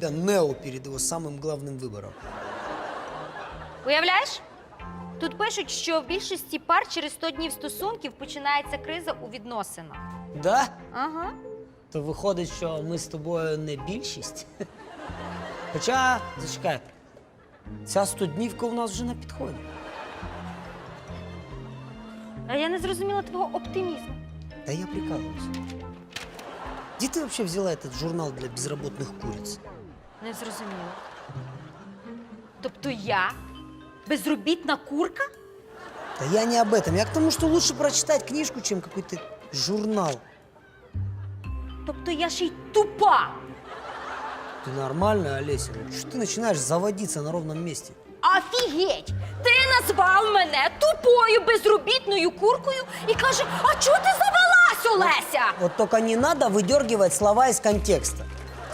себя Нео перед его самым главным выбором. Уявляєш? Тут пишуть, що в більшості пар через 100 днів стосунків починається криза у відносинах. Да? Ага. То виходить, що ми з тобою не більшість. Хоча, зачекай, ця стоднівка у нас вже на підході. А я не зрозуміла твого оптимізму. Да я прикалываюсь. Где ты вообще взяла этот журнал для безработных куриц? Не зрозуміла. Тобто я безробітна курка? Да я не об этом. Я к тому, что лучше прочитать книжку, чем какой-то журнал. Тобто я ще й тупа. Ты нормальная, Олеся? Ну, что ты начинаешь заводиться на ровном месте? Офігеть! Ти назвав мене тупою безробітною куркою і каже, а чого ти завелась, Олеся? Вот только не надо выдергивать слова из контекста.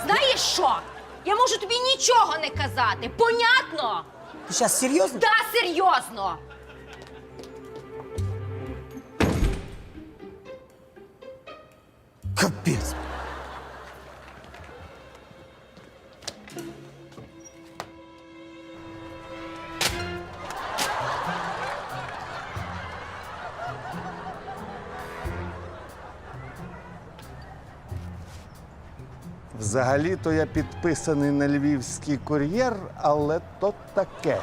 Знаєш що? Я можу тобі нічого не казати. Понятно? Ти зараз серйозно? Та серйозно. Капец. Взагалі-то я підписаний на львівський кур'єр, але то таке.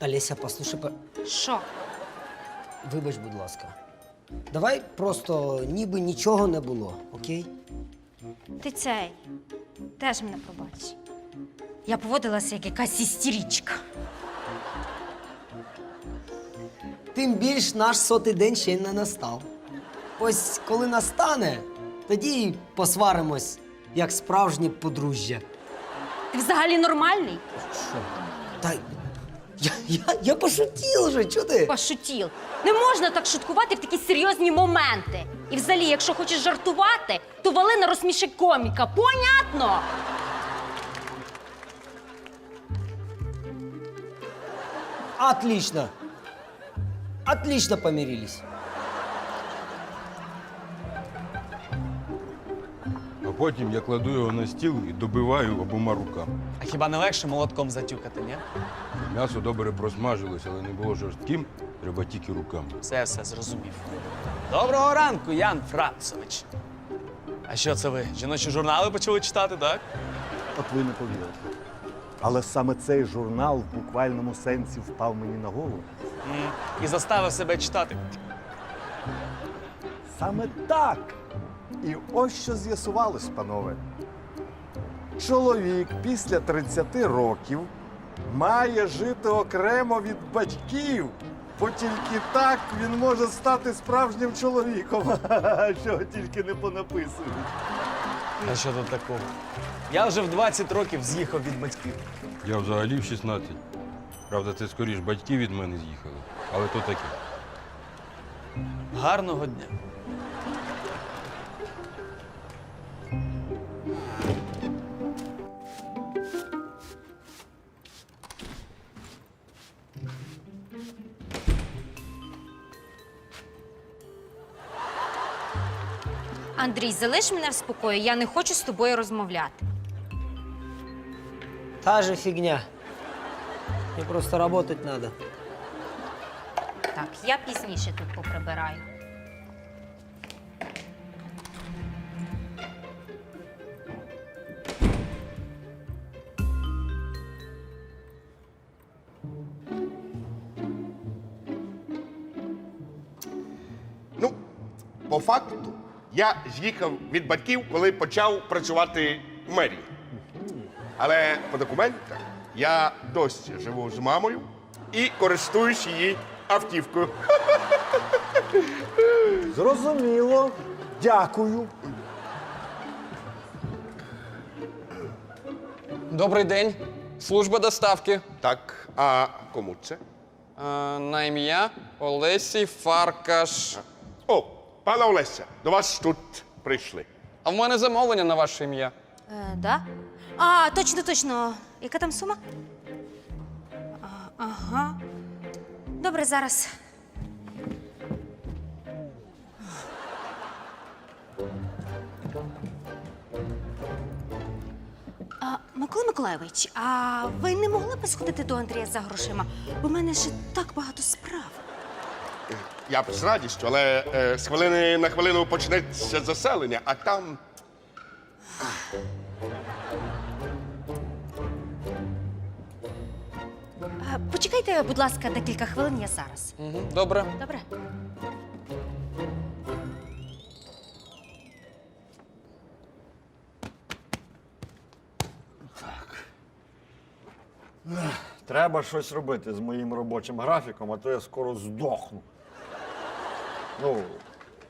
Олеся, послушай, по... Що? вибач, будь ласка. Давай просто ніби нічого не було, окей? Ти цей теж мене пробач. Я поводилася як якась істерічка. Тим більш наш сотий день ще й не настав. Ось коли настане, тоді й посваримось, як справжні подружжя. Ти взагалі нормальний? Що? Та я, я, я пошутів вже, чого ти? Пошутіл. Не можна так шуткувати в такі серйозні моменти. І взагалі, якщо хочеш жартувати, то вали на розсміши коміка. Понятно? Отлично. Отлично помирились. Потім я кладу його на стіл і добиваю обома руками. А хіба не легше молотком затюкати, ні? М'ясо добре просмажилось, але не було жорстким, треба тільки руками. Все, все зрозумів. Доброго ранку, Ян Францович. А що це ви? Жіночі журнали почали читати, так? От ви не повірите. Але саме цей журнал в буквальному сенсі впав мені на голову. І заставив себе читати. Саме так. І ось що з'ясувалось, панове. Чоловік після 30 років має жити окремо від батьків, бо тільки так він може стати справжнім чоловіком. Чого тільки не понаписують. А що тут такого? Я вже в 20 років з'їхав від батьків. Я взагалі в 16. Правда, це скоріш батьки від мене з'їхали, але то таке. Гарного дня. Андрій, залиш мене в спокої, я не хочу з тобою розмовляти. Та же фігня. Мені просто працювати треба. Так, я пізніше тут поприбираю. Я з'їхав від батьків, коли почав працювати в мерії. Але по документах я досі живу з мамою і користуюсь її автівкою. Зрозуміло. Дякую. Добрий день. Служба доставки. Так, а кому це? Е, на ім'я Олесі Фаркаш. О, пана Олеся, до вас тут прийшли. А в мене замовлення на ваше ім'я. Е, да? А, точно, точно. Яка там сума? А, ага. Добре, зараз. А, Микола Миколайович, а ви не могли б сходити до Андрія за грошима? Бо в мене ще так багато справ. Я б з радістю, але е, з хвилини на хвилину почнеться заселення, а там. А, почекайте, будь ласка, декілька хвилин, я зараз. Угу. Добре. Добре? Треба щось робити з моїм робочим графіком, а то я скоро здохну. Ну,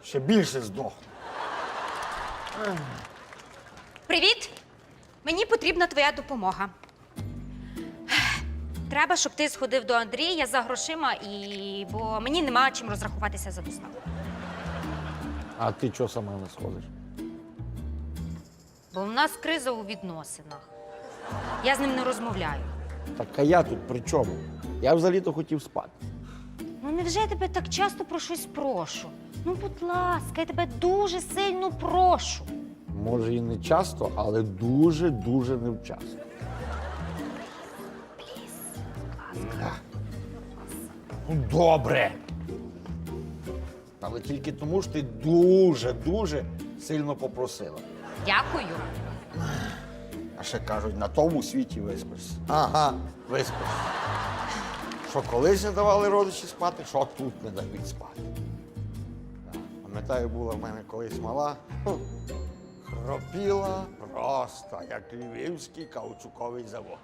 ще більше здохну. Привіт! Мені потрібна твоя допомога. Треба, щоб ти сходив до Андрія за грошима, і... бо мені нема чим розрахуватися за доставку. А ти чого сама не сходиш? Бо в нас криза у відносинах. Я з ним не розмовляю. Так а я тут при чому? Я взагалі-то хотів спати. Невже я тебе так часто про щось прошу? Ну, будь ласка, я тебе дуже сильно прошу. Може і не часто, але дуже-дуже невчасно. Ну, добре. Але тільки тому що ти дуже-дуже сильно попросила. Дякую. А ще кажуть, на тому світі виспишся. Ага, виспишся Що колись не давали родичі спати, що тут не дають спати. Так, Пам'ятаю, була в мене колись мала. хм, Хропіла просто, як львівський каучуковий завод.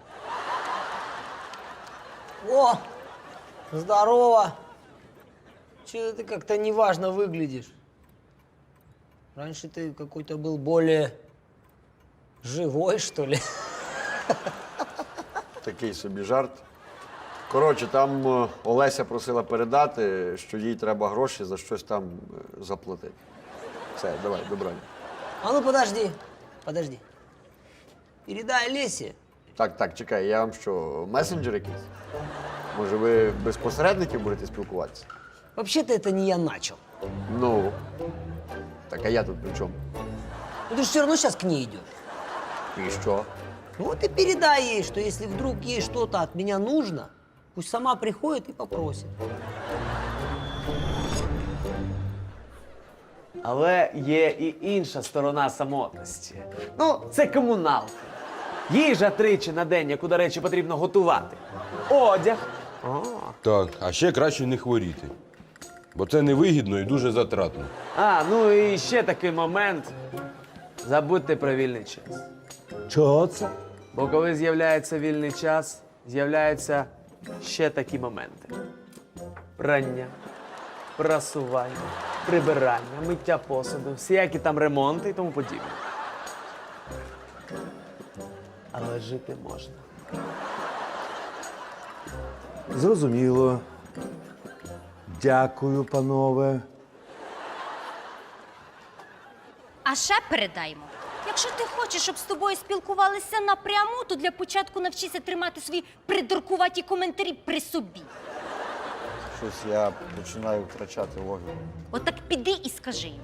О, здорово. Че ты как-то неважно выглядишь? Раньше ты какой-то был более живой, что ли? Такий собі жарт. Коротше, там е, Олеся просила передати, що їй треба гроші за щось там е, заплатити. Все, давай, добрання. А ну подожди, подожди. Передай Лесе. Так, так, чекай, я вам що, месенджер якийсь? Може, ви без посередників будете спілкуватися? Вообще-то это не я начал. Ну. Так, а я тут при чому? Ну ты же все равно сейчас к ней идешь. І що? Ну вот и передай ей, что если вдруг ей что-то от меня нужно, пусть сама приходит и попросит. Але є і інша сторона самотності. Ну, це комуналка. Їжа тричі на день, яку, до речі, потрібно готувати. Одяг. Так, а ще краще не хворіти. Бо це невигідно і дуже затратно. А, ну і ще такий момент. Забудьте про вільний час. Чого це? Бо коли з'являється вільний час, з'являються ще такі моменти: прання, прасування, прибирання, миття посуду, всіякі там ремонти і тому подібне. Але жити можна. Зрозуміло. Дякую, панове. А ще передаймо. Якщо ти хочеш, щоб з тобою спілкувалися напряму, то для початку навчися тримати свої придуркуваті коментарі при собі. Щось я починаю втрачати логіку. Отак піди і скажи їм.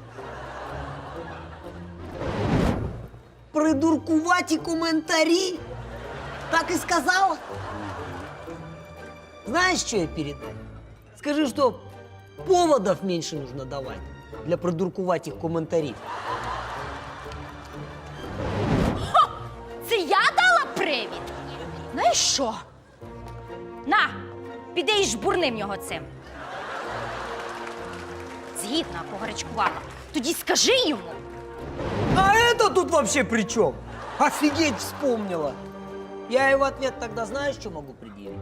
Придуркуваті комментарии? Так и сказала? Знаешь, что я передам? Скажи, что поводов меньше нужно давать для придуркуватих комментариев. Що? На, піди і жбурни в нього цим. Згідна, погарячкувала. Тоді скажи йому. А это тут вообще при чем? Офигеть вспомнила. Я ей в ответ тогда знаешь, что могу предъявить?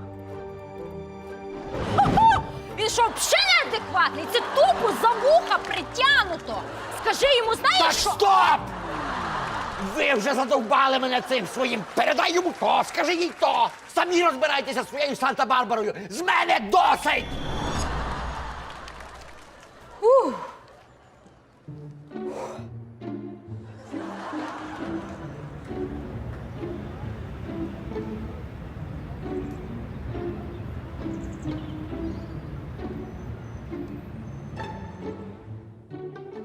Він що, взагалі неадекватний? Це тупо за вуха притягнуто. Скажи йому, знаєш Так що? стоп! Ви вже задовбали мене цим своїм. Передай йому то, скажи їй то. Самі розбирайтеся зі своєю Санта-Барбарою. З мене досить!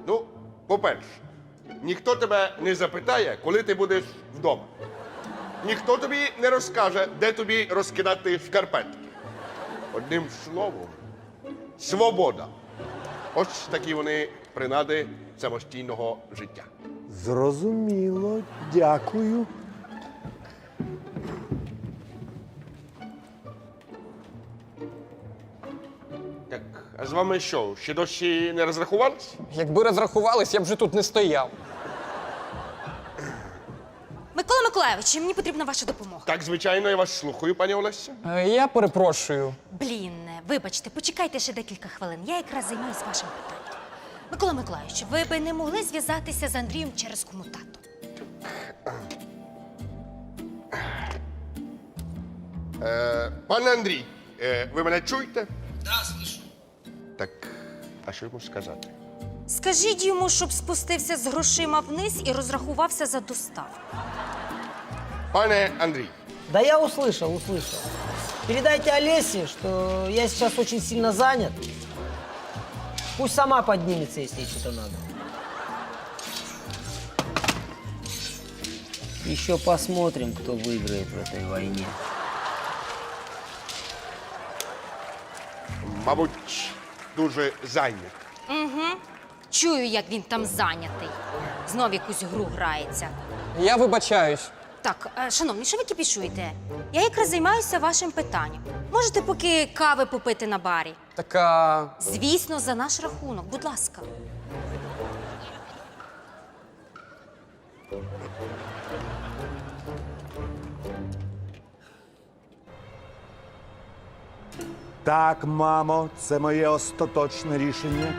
Ну, по-перше, ніхто тебе не запитає, коли ти будеш вдома. Ніхто тобі не розкаже, де тобі розкидати шкарпетки. Одним словом, свобода. Ось такі вони принади самостійного життя. Зрозуміло, дякую. Так, а з вами що, ще досі не розрахувались? Якби розрахувались, я б вже тут не стояв. Микола мені потрібна ваша допомога. Так, звичайно, я вас слухаю, пані Олеся. Е, Я перепрошую. Блін, вибачте, почекайте ще декілька хвилин. Я якраз займаюся вашим питанням. Микола Миколайович, ви би не могли зв'язатися з Андрієм через комутатор? Е, пане Андрій, е, ви мене чуєте? Так, слышу. Так, а що йому сказати? Скажіть йому, щоб спустився з грошима вниз і розрахувався за доставку. Пане Андрій, Да я услышал, услышал. Передайте Олесе, что я сейчас очень сильно занят. Пусть сама поднимется, если ей что-то надо. Еще посмотрим, кто выиграет в этой войне. мабуть, дуже зайнят. Чую, як він там зайнятий. Знов якусь гру грається. Я вибачаюсь. Так, е, шановні, що ви кіпішуєте? Я якраз займаюся вашим питанням. Можете поки кави попити на барі? Така. Звісно, за наш рахунок, будь ласка. Так, мамо, це моє остаточне рішення.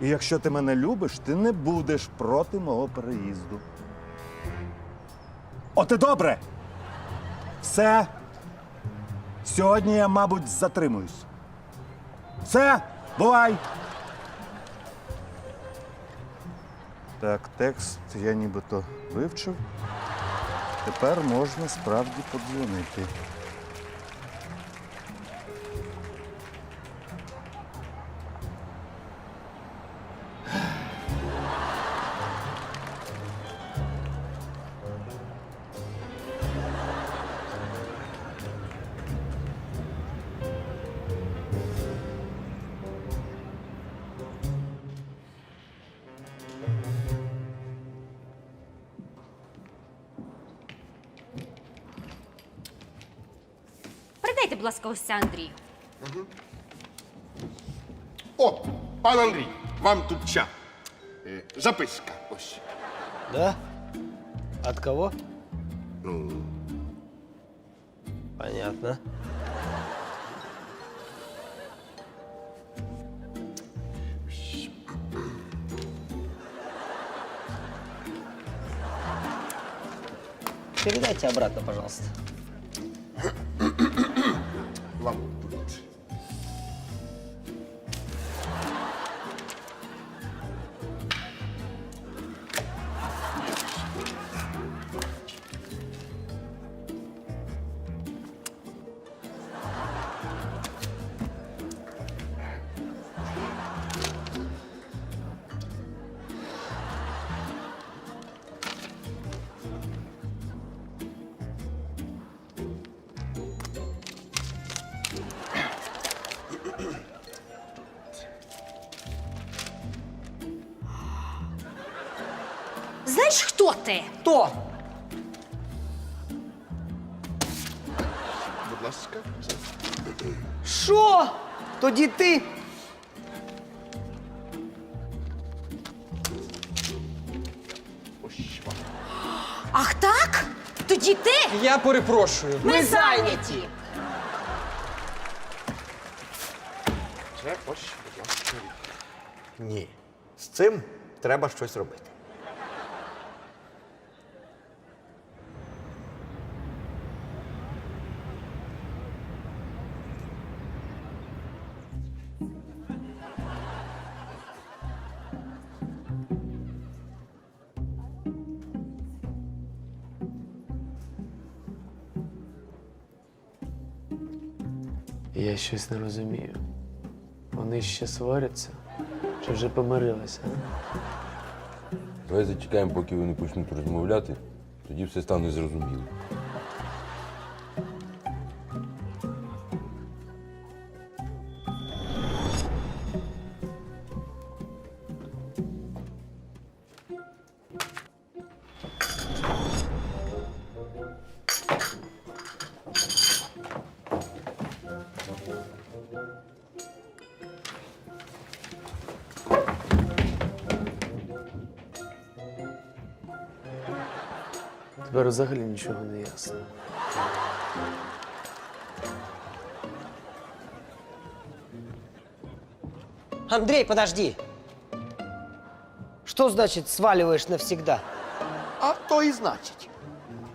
І якщо ти мене любиш, ти не будеш проти мого переїзду. От і добре. Все. Сьогодні я, мабуть, затримуюсь. Все, бувай. Так, текст я нібито вивчив. Тепер можна справді подзвонити. Будь ласка, ось це Андрію. О, пан Андрій, вам тут ча. Е, записка ось. Да? От кого? Ну. Понятно. Передайте обратно, пожалуйста. Хто ти? Хто? Будь ласка. Що? Тоді ти. Ах так? Тоді ти? Я перепрошую. Ми зайняті. Це ось, будь ласка. Ні. З цим треба щось робити. Я щось не розумію. Вони ще сваряться? Чи вже помирилися? Давай зачекаємо, поки вони почнуть розмовляти, тоді все стане зрозуміло. Тепер взагалі нічого не ясно. Андрей, подожди. Что значит сваливаешь навсегда? А то і значить.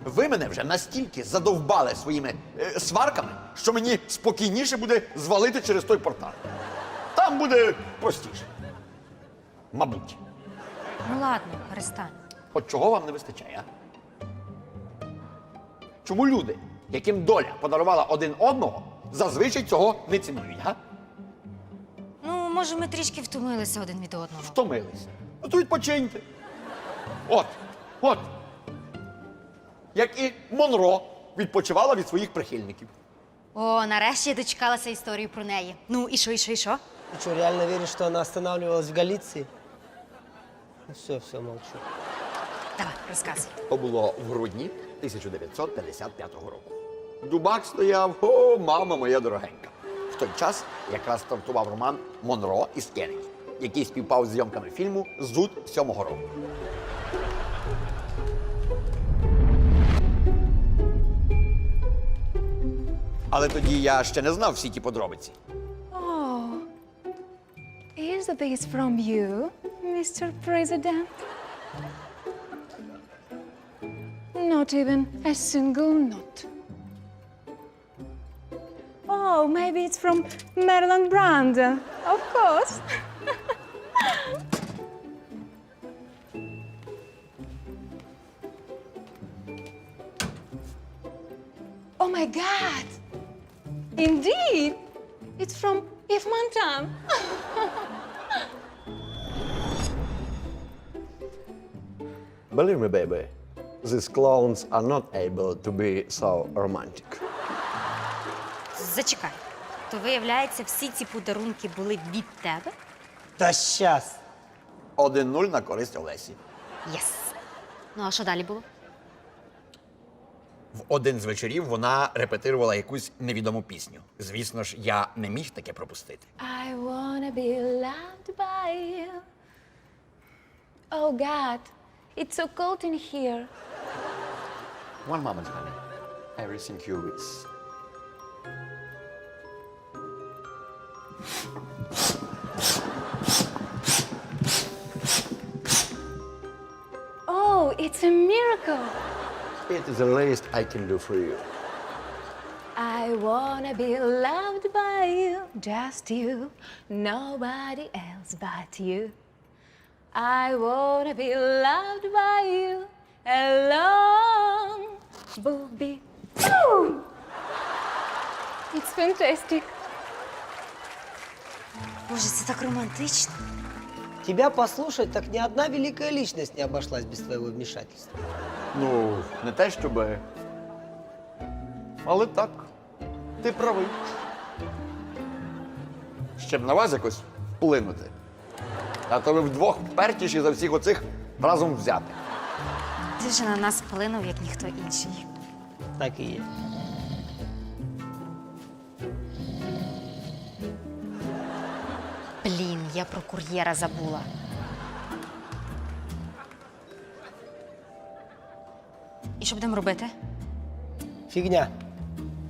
Ви мене вже настільки задовбали своїми е, сварками, що мені спокійніше буде звалити через той портал. Там буде простіше. Мабуть. Ну ладно, перестань. От чого вам не вистачає, а? Чому люди, яким доля подарувала один одного, зазвичай цього не цінують, га? Ну, може, ми трішки втомилися один від одного. Втомились. Ну то відпочиньте. От, от. Як і Монро відпочивала від своїх прихильників. О, нарешті я дочекалася історії про неї. Ну, і що, і що, і що? Ты что, реально веришь, что она останавливалась в Галиции? Ну все, все, молчу. Давай, розказуй. То було в грудні 1955 року. Дубак стояв, о, мама моя дорогенька. В той час якраз стартував роман Монро із Кеннеді, який співпав з зйомками фільму Зуд сьомого року. Але тоді я ще не знав всі ті подробиці. Oh, is this from you, Mr. President? Not even a single note. Oh, maybe it's from Marilyn Brando. Of course. oh my God! Indeed, it's from Yves Montan. Believe me, baby, these clowns are not able to be so romantic. Зачекай. То виявляється, всі ці подарунки були від тебе? Да сейчас. 1-0 на користь Олесі. Єс. Ну, а що далі було? В один з вечорів вона репетирувала якусь невідому пісню. Звісно ж, я не міг таке пропустити. I wanna be loved by you. Oh God, it's so cold in here. One moment, honey. Everything you wish. Oh, it's a miracle. It is the least I can do for you. I wanna be loved by you, just you, nobody else but you. I wanna be loved by you alone. Booby. Boom! It's fantastic. Боже, це так романтично. Тебя послушать, так ни одна великая личность не обошлась без твоего вмешательства. Ну, не те, щоби. Але так, ти правий. Ще б на вас якось вплинути. А то ви вдвох впертіші за всіх оцих разом взяти. Ти вже на нас вплинув, як ніхто інший. Так и есть. Блін, я про кур'єра забула. І що будемо робити? Фігня.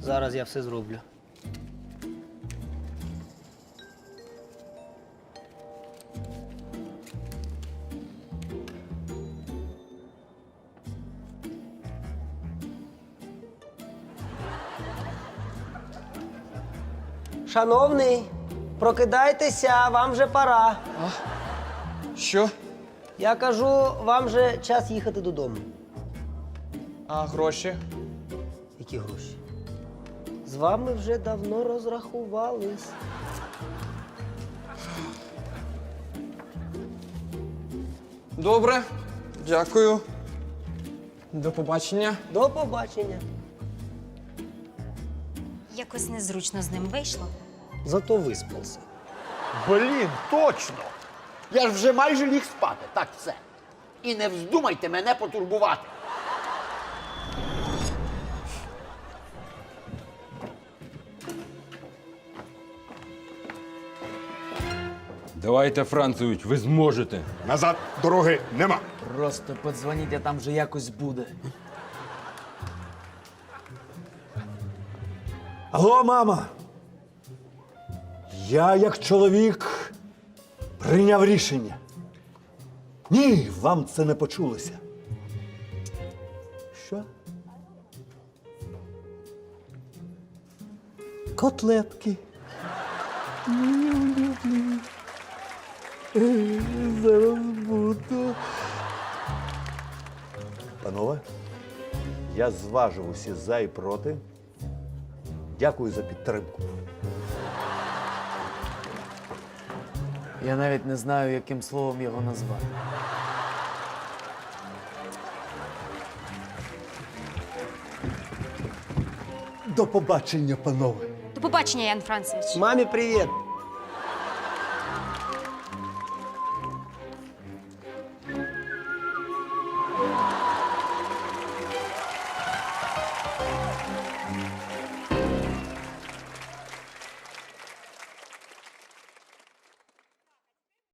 Зараз я все зроблю. Шановний, прокидайтеся, вам вже пора. Що? Я кажу, вам вже час їхати додому. А гроші? Які гроші? З вами вже давно розрахувались. Добре. Дякую. До побачення. До побачення. Якось незручно з ним вийшло. Зато виспався. Блін, точно! Я ж вже майже ліг спати. Так, все. І не вздумайте мене потурбувати. Давайте, Францевич, ви зможете. Назад дороги нема. Просто подзвоніть, а там вже якось буде. Алло, мама. Я, як чоловік, прийняв рішення. Ні, вам це не почулося. Що? Котлетки. Зараз буду. Панове, я зважив усі за і проти. Дякую за підтримку. Я навіть не знаю, яким словом його назвати. До побачення, панове. До побачення, Ян Францевич. Мамі привіт.